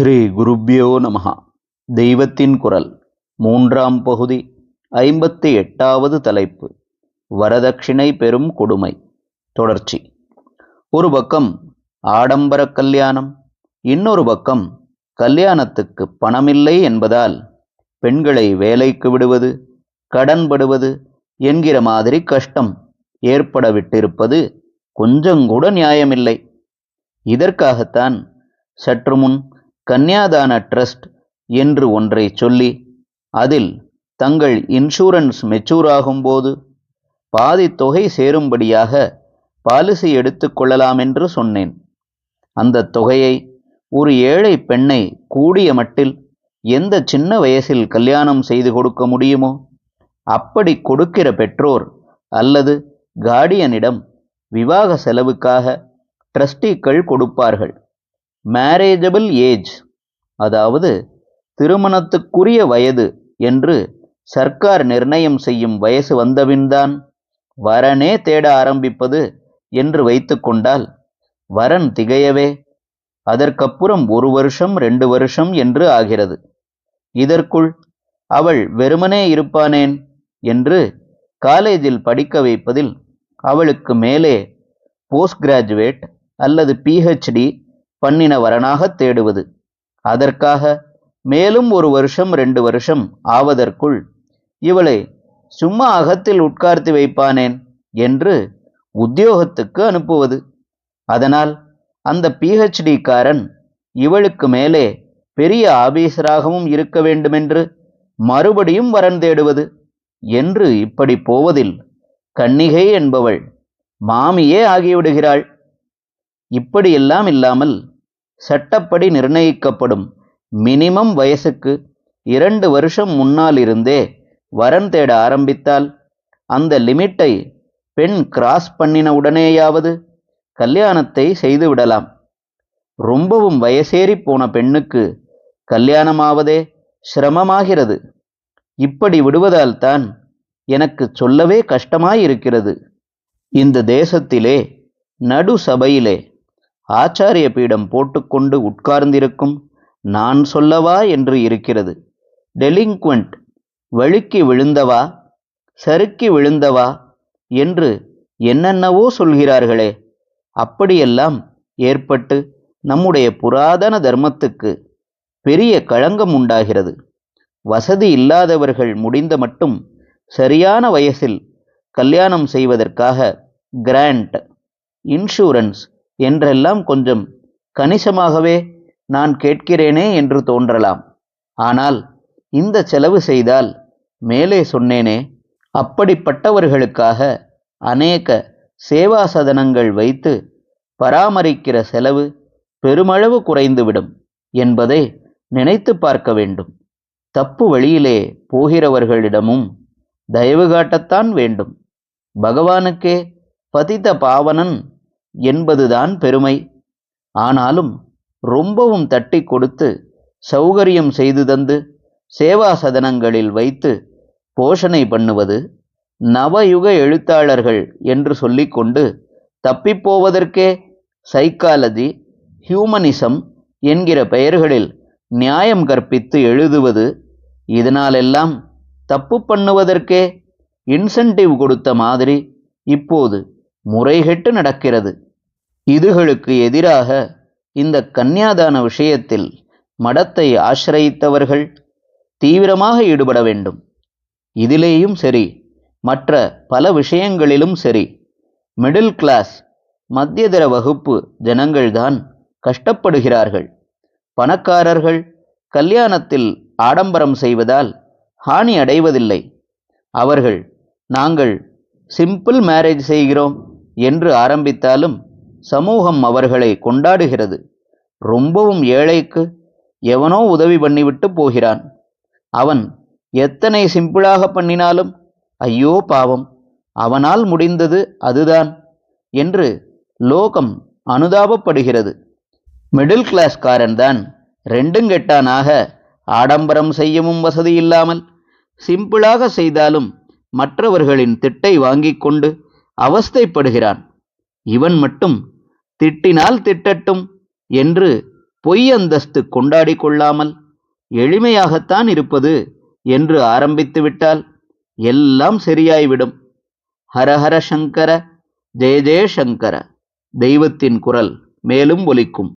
ஸ்ரீ குருப்யோ நமஹா. தெய்வத்தின் குரல் மூன்றாம் பகுதி ஐம்பத்தி எட்டாவது தலைப்பு வரதட்சிணை பெறும் கொடுமை தொடர்ச்சி. ஒரு பக்கம் ஆடம்பர கல்யாணம் இன்னொரு பக்கம் கல்யாணத்துக்கு பணமில்லை என்பதால் பெண்களை வேலைக்கு விடுவது கடன்படுவது என்கிற மாதிரி கஷ்டம் ஏற்பட விட்டிருப்பது கொஞ்சங்கூட நியாயமில்லை. இதற்காகத்தான் சற்று முன் கன்யாதான ட்ரஸ்ட் என்று ஒன்றை சொல்லி அதில் தங்கள் இன்சூரன்ஸ் மெச்சூர் ஆகும்போது பாதி தொகை சேரும்படியாக பாலிசி எடுத்துக்கொள்ளலாம் என்று சொன்னேன். அந்த தொகையை ஒரு ஏழை பெண்ணை கூடிய மட்டில் எந்த சின்ன வயசில் கல்யாணம் செய்து கொடுக்க முடியுமோ அப்படி கொடுக்கிற பெற்றோர் அல்லது கார்டியனிடம் விவாக செலவுக்காக ட்ரஸ்டிக்கள் கொடுப்பார்கள். மேரேஜபிள் ஏஜ் அதாவது திருமணத்துக்குரிய வயது என்று சர்க்கார் நிர்ணயம் செய்யும் வயசு வந்தபின்தான் வரனே தேட ஆரம்பிப்பது என்று வைத்துக்கொண்டால் வரன் திகையவே. அதற்கப்புறம் ஒரு வருஷம் ரெண்டு வருஷம் என்று ஆகிறது. இதற்குள் அவள் வெறுமனே இருப்பானேன் என்று காலேஜில் படிக்க வைப்பதில் அவளுக்கு மேலே போஸ்ட் கிராஜுவேட் அல்லது பிஹெச்டி பண்ணின வரனாக தேடுவது. அதற்காக மேலும் ஒரு வருஷம் ரெண்டு வருஷம் ஆவதற்குள் இவளை சும்மா அகத்தில் உட்கார்த்தி வைப்பானேன் என்று உத்தியோகத்துக்கு அனுப்புவது. அதனால் அந்த பிஹெச்டிக்காரன் இவளுக்கு மேலே பெரிய ஆபீசராகவும் இருக்க வேண்டுமென்று மறுபடியும் வரன் தேடுவது என்று இப்படி போவதில் கன்னிகை என்பவள் மாமியே ஆகிவிடுகிறாள். இப்படியெல்லாம் இல்லாமல் சட்டப்படி நிர்ணயிக்கப்படும். மினிமம் வயசுக்கு இரண்டு வருஷம் முன்னால் இருந்தே வரன் தேட ஆரம்பித்தால் அந்த லிமிட்டை பெண் கிராஸ் பண்ணின உடனேயாவது கல்யாணத்தை செய்து விடலாம். ரொம்பவும் வயசேறி போன பெண்ணுக்கு கல்யாணமாவதே சிரமமாகிறது. இப்படி விடுவதால் தான் எனக்கு சொல்லவே கஷ்டமாயிருக்கிறது. இந்த தேசத்திலே நடு சபையிலே ஆச்சாரிய பீடம் போட்டுக்கொண்டு உட்கார்ந்திருக்கும் நான் சொல்லவா என்று இருக்கிறது. டெலிங்க்வெண்ட் வழுக்கி விழுந்தவா சறுக்கி விழுந்தவா என்று என்னென்னவோ சொல்கிறார்களே. அப்படியெல்லாம் ஏற்பட்டு நம்முடைய புராதன தர்மத்துக்கு பெரிய களங்கம் உண்டாகிறது. வசதி இல்லாதவர்கள் முடிந்த மட்டும் சரியான வயசில் கல்யாணம் செய்வதற்காக கிராண்ட் இன்சூரன்ஸ் என்றெல்லாம் கொஞ்சம் கணிசமாகவே நான் கேட்கிறேனே என்று தோன்றலாம். ஆனால் இந்த செலவு செய்தால் மேலே சொன்னேனே அப்படிப்பட்டவர்களுக்காக அநேக சேவா சதனங்கள் வைத்து பராமரிக்கிற செலவு பெருமளவு குறைந்துவிடும் என்பதை நினைத்து பார்க்க வேண்டும். தப்பு வழியிலே போகிறவர்களிடமும் தயவு காட்டத்தான் வேண்டும். பகவானுக்கே பதித பாவனன் என்பதுதான் பெருமை. ஆனாலும் ரொம்பவும் தட்டி கொடுத்து சௌகரியம் செய்து தந்து சேவா சதனங்களில் வைத்து போஷணை பண்ணுவது நவயுக எழுத்தாளர்கள் என்று சொல்லிக்கொண்டு தப்பிப்போவதற்கே சைக்காலஜி ஹியூமனிசம் என்கிற பெயர்களில் நியாயம் கற்பித்து எழுதுவது இதனாலெல்லாம் தப்பு பண்ணுவதற்கே இன்சென்டிவ் கொடுத்த மாதிரி இப்போது முறைகெட்டு நடக்கிறது. இதுகளுக்கு எதிராக இந்த கன்னியாதான விஷயத்தில் மடத்தை ஆசிரயித்தவர்கள் தீவிரமாக ஈடுபட வேண்டும். இதிலேயும் சரி மற்ற பல விஷயங்களிலும் சரி மிடில் கிளாஸ் மத்தியதர வகுப்பு ஜனங்கள்தான் கஷ்டப்படுகிறார்கள். பணக்காரர்கள் கல்யாணத்தில் ஆடம்பரம் செய்வதால் ஹானி அடைவதில்லை. அவர்கள் நாங்கள் சிம்பிள் மேரேஜ் செய்கிறோம். என்று ஆரம்பித்தாலும் சமூகம் அவர்களை கொண்டாடுகிறது. ரொம்பவும் ஏழைக்கு எவனோ உதவி பண்ணிவிட்டு போகிறான். அவன் எத்தனை சிம்பிளாக பண்ணினாலும் ஐயோ பாவம் அவனால் முடிந்தது அதுதான் என்று லோகம் அனுதாபப்படுகிறது. மிடில் கிளாஸ்காரன்தான் ரெண்டுங்கெட்டானாக ஆடம்பரம் செய்யவும் வசதி இல்லாமல் சிம்பிளாக செய்தாலும் மற்றவர்களின் திட்டை வாங்கிக் கொண்டு அவஸ்தைப்படுகிறான். இவன் மட்டும் திட்டினால் திட்டட்டும் என்று பொய் அந்தஸ்து கொண்டாடி கொள்ளாமல் எளிமையாகத்தான் இருப்பது என்று ஆரம்பித்து விட்டால் எல்லாம் சரியாய்விடும். ஹரஹர சங்கர ஜெய ஜெய சங்கர. தெய்வத்தின் குரல் மேலும் ஒலிக்கும்.